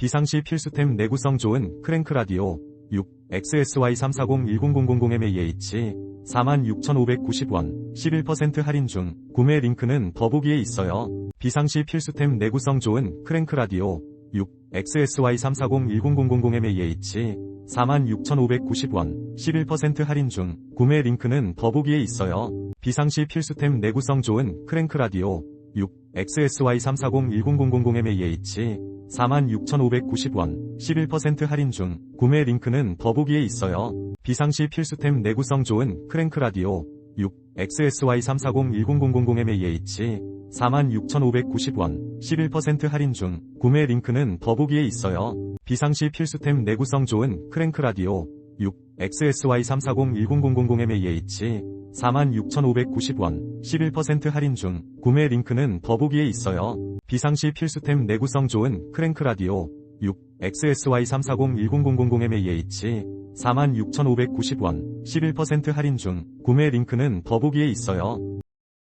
비상시 필수템 내구성 좋은 크랭크 라디오 6 XSY 340-1000MAH 46,590원 11% 할인 중 구매 링크는 더보기에 있어요. 비상시 필수템 내구성 좋은 크랭크 라디오 6 XSY 340-1000MAH 46,590원 11% 할인 중 구매 링크는 더보기에 있어요. 비상시 필수템 내구성 좋은 크랭크 라디오 6 XSY 340-1000MAH 46,590원 11% 할인 중 구매 링크는 더보기에 있어요. 비상시 필수템 내구성 좋은 크랭크 라디오 6 XSY 340-1000MAH 46,590원 11% 할인 중 구매 링크는 더보기에 있어요. 비상시 필수템 내구성 좋은 크랭크 라디오 6 XSY 340-1000MAH 46,590원 11% 할인 중 구매 링크는 더보기에 있어요. 비상시 필수템 내구성 좋은 크랭크 라디오 6 XSY 340-1000MAH 46,590원 11% 할인 중 구매 링크는 더보기에 있어요.